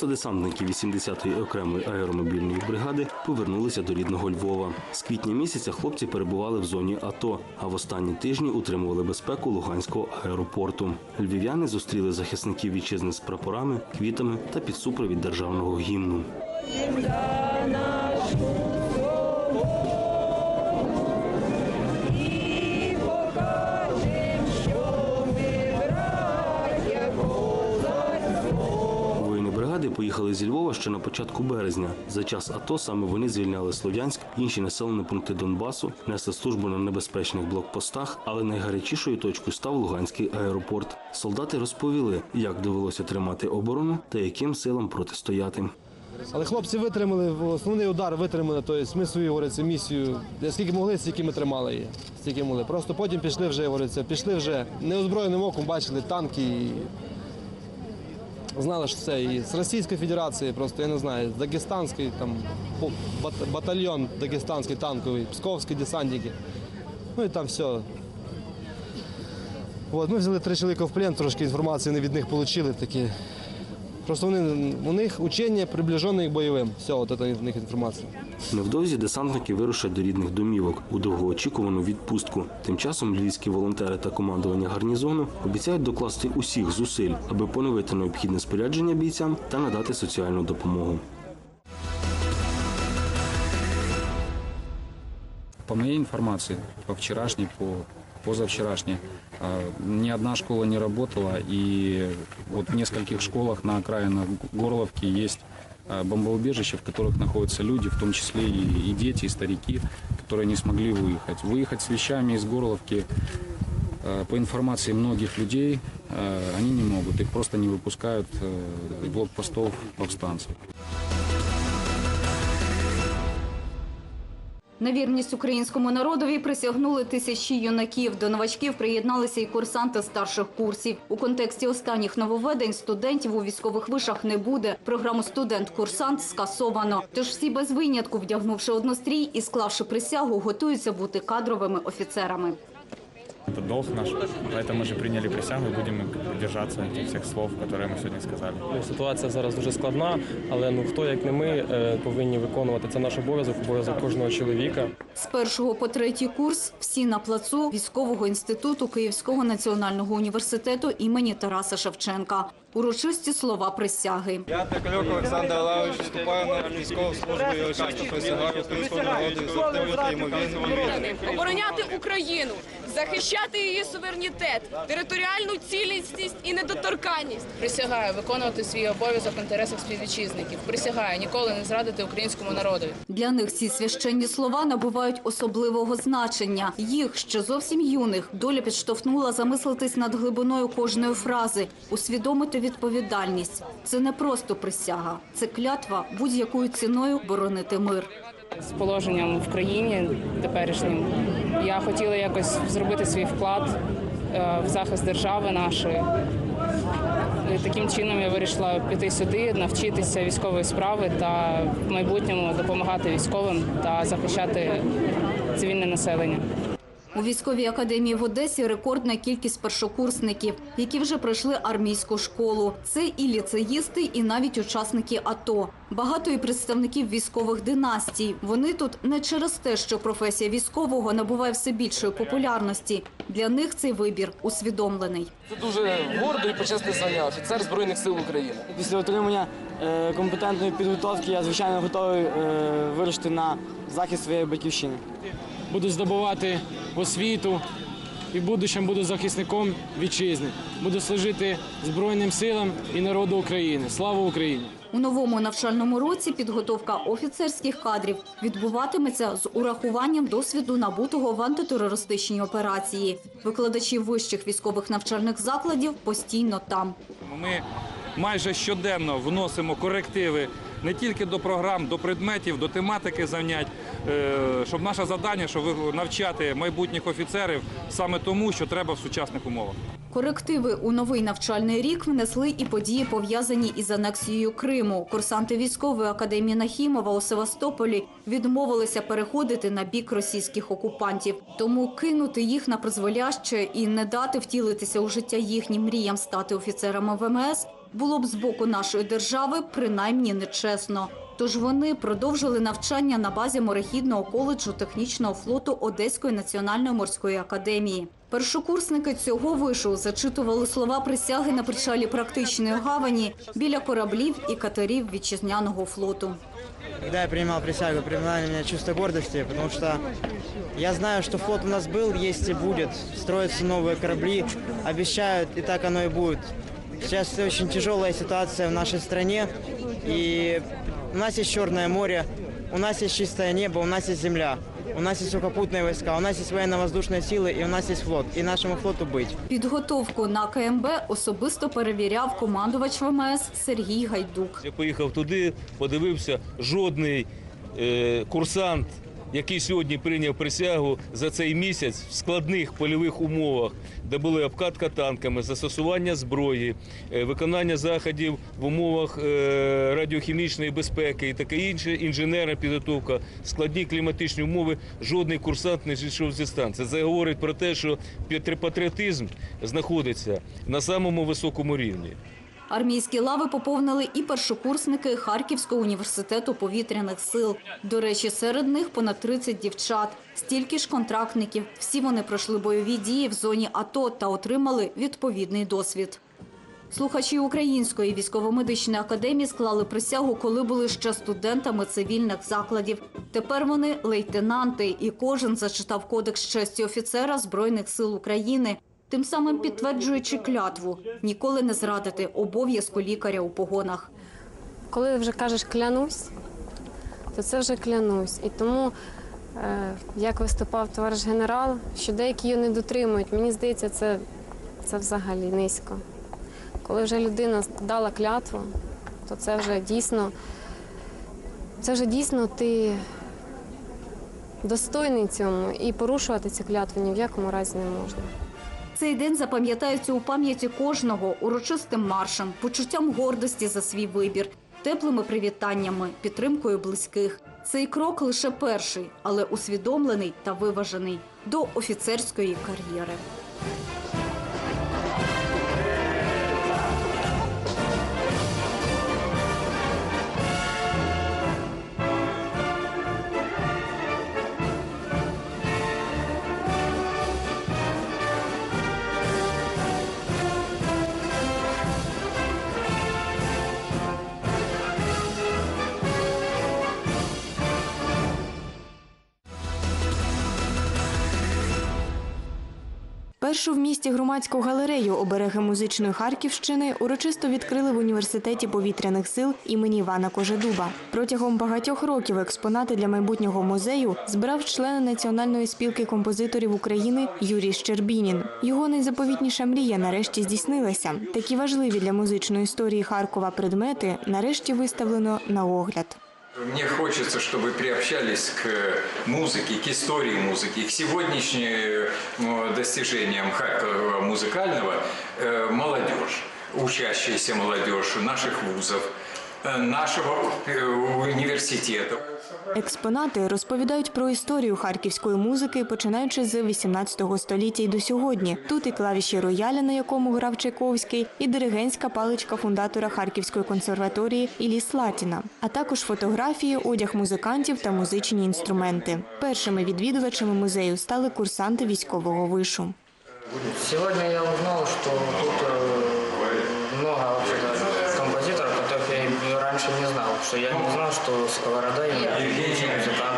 300 десантників 80-ї окремої аеромобільної бригади повернулися до рідного Львова. З квітня місяця хлопці перебували в зоні АТО, а в останні тижні утримували безпеку Луганського аеропорту. Львів'яни зустріли захисників вітчизни з прапорами, квітами та під супровід державного гімну. Поїхали зі Львова ще на початку березня. За час АТО саме вони звільняли Слов'янськ, інші населені пункти Донбасу, несли службу на небезпечних блокпостах, але найгарячішою точкою став Луганський аеропорт. Солдати розповіли, як довелося тримати оборону та яким силам протистояти. Але хлопці витримали основний удар, витримали. Тобто ми свою говориться, місію. Скільки могли, стільки ми тримали її. Стільки могли. Просто потім пішли вже, говориться, пішли вже неозброєним оком, бачили танки знали, що це і з Російської Федерації, просто я не знаю, з Дагестанської, там батальйон Дагестанський танковий, Псковські десантники. Ну і там все. От, ми взяли три чоловіка в плен, трошки інформації не від них отримали. Такі. Просто вони, у них учення приближене к бойовим. Все, от це в них інформація. Невдовзі десантники вирушать до рідних домівок у довгоочікувану відпустку. Тим часом львівські волонтери та командування гарнізону обіцяють докласти усіх зусиль, аби поновити необхідне спорядження бійцям та надати соціальну допомогу. По моей информации, по вчерашней, по позавчерашней, а, ни одна школа не работала, и вот в нескольких школах на окраинах Горловки есть а, бомбоубежища, в которых находятся люди, в том числе и, дети, и старики, которые не смогли выехать. Выехать с вещами из Горловки, а, по информации многих людей, они не могут, их просто не выпускают э, блокпостов На вірність українському народові присягнули тисячі юнаків. До новачків приєдналися і курсанти старших курсів. У контексті останніх нововведень студентів у військових вишах не буде. Програму студент-курсант скасовано. Тож всі без винятку, вдягнувши однострій і склавши присягу, готуються бути кадровими офіцерами. Это долг наш, поэтому мы же приняли присягу и будем держаться этих всех слов, которые мы сегодня сказали. Ну, Ситуація зараз дуже складна, але ну хто як не ми е, повинні виконувати це наш обов'язок, обов'язок кожного чоловіка. З першого по третій курс всі на плацу військового інституту Київського національного університету імені Тараса Шевченка. Урочисті слова присяги. Я Пекальок Олександр Олегович вступаю на військову службу і очисто присягаю українському народу і йому обороняти Україну, захищати її суверенітет, територіальну цілісність і недоторканність. Присягаю виконувати свій обов'язок в інтересах співвітчизників. Присягаю ніколи не зрадити українському народові. Для них ці священні слова набувають особливого значення. Їх, ще зовсім юних, доля підштовхнула замислитись над глибиною кожної фрази, усвідомити відповідальність. Це не просто присяга, це клятва будь-якою ціною боронити мир. З положенням в країні теперішнім я хотіла якось зробити свій вклад е, в захист держави нашої. І Таким чином я вирішила піти сюди, навчитися військової справи та в майбутньому допомагати військовим та захищати цивільне населення. У військовій академії в Одесі рекордна кількість першокурсників, які вже пройшли армійську школу. Це і ліцеїсти, і навіть учасники АТО. Багато і представників військових династій. Вони тут не через те, що професія військового набуває все більшої популярності. Для них цей вибір усвідомлений. Це дуже гордо і почесне звання офіцер Збройних сил України. Після отримання компетентної підготовки я звичайно готовий е, вирушити на захист своєї батьківщини. буду здобувати освіту і в будущем буду захисником вітчизни. Буду служити Збройним силам і народу України. Слава Україні! У новому навчальному році підготовка офіцерських кадрів відбуватиметься з урахуванням досвіду набутого в антитерористичній операції. Викладачі вищих військових навчальних закладів постійно там. Ми майже щоденно вносимо корективи не тільки до програм, до предметів, до тематики занять, е, щоб наше завдання, щоб навчати майбутніх офіцерів саме тому, що треба в сучасних умовах. Корективи у новий навчальний рік внесли і події, пов'язані із анексією Криму. Курсанти військової академії Нахімова у Севастополі відмовилися переходити на бік російських окупантів. Тому кинути їх на призволяще і не дати втілитися у життя їхнім мріям стати офіцерами ВМС було б з боку нашої держави принаймні нечесно. Тож вони продовжили навчання на базі морехідного коледжу технічного флоту Одеської національної морської академії. Першокурсники цього вишу зачитували слова присяги на причалі практичної гавані біля кораблів і катерів вітчизняного флоту. Когда я принимал присягу, принимало меня чувство гордости, потому что я знаю, что флот у нас был, есть и будет. Строятся новые корабли, обещают, и так оно и будет. Сейчас очень тяжелая ситуация в нашей стране, и у нас есть Черное море, у нас есть чистое небо, у нас есть земля, у нас есть сухопутные войска, у нас есть военно-воздушные силы, и у нас есть флот, и нашему флоту быть. Підготовку на КМБ особисто перевіряв командувач ВМС Сергій Гайдук. Я поїхав туди, подивився, жодний е, курсант, який сьогодні прийняв присягу за цей місяць в складних польових умовах, де були обкатка танками, застосування зброї, е, виконання заходів в умовах е, радіохімічної безпеки і таке інше, інженерна підготовка, складні кліматичні умови. Жодний курсант не зійшов зі станції. Це говорить про те, що патріотизм знаходиться на самому високому рівні. Армійські лави поповнили і першокурсники Харківського університету повітряних сил. До речі, серед них понад 30 дівчат. Стільки ж контрактників. Всі вони пройшли бойові дії в зоні АТО та отримали відповідний досвід. Слухачі Української військово-медичної академії склали присягу, коли були ще студентами цивільних закладів. Тепер вони лейтенанти, і кожен зачитав кодекс честі офіцера Збройних сил України, тим самим підтверджуючи клятву ніколи не зрадити обов'язку лікаря у погонах. Коли вже кажеш клянусь, то це вже клянусь. І тому, е, як виступав товариш генерал, що деякі її не дотримують, мені здається, це, це взагалі низько. Коли вже людина дала клятву, то це вже дійсно, це вже дійсно ти достойний цьому і порушувати цю клятву ні в якому разі не можна. Цей день запам'ятається у пам'яті кожного урочистим маршем, почуттям гордості за свій вибір, теплими привітаннями, підтримкою близьких. Цей крок лише перший, але усвідомлений та виважений до офіцерської кар'єри. Першу в місті громадську галерею обереги музичної Харківщини урочисто відкрили в університеті повітряних сил імені Івана Кожедуба. Протягом багатьох років експонати для майбутнього музею збирав член Національної спілки композиторів України Юрій Щербінін. Його найзаповітніша мрія нарешті здійснилася. Такі важливі для музичної історії Харкова предмети нарешті виставлено на огляд. Мне хочется, чтобы приобщались к музыке, к истории музыки, к сегодняшним ну, достижениям Харькова музыкального э, молодежь, учащаяся молодежь наших вузов, э, нашего э. Експонати розповідають про історію харківської музики, починаючи з 18 століття й до сьогодні. Тут і клавіші рояля, на якому грав Чайковський, і диригентська паличка фундатора Харківської консерваторії Іллі Слатіна, а також фотографії, одяг музикантів та музичні інструменти. Першими відвідувачами музею стали курсанти військового вишу. Сегодня я узнал, что тут Что я не знал, что Сковорода является музыкантом.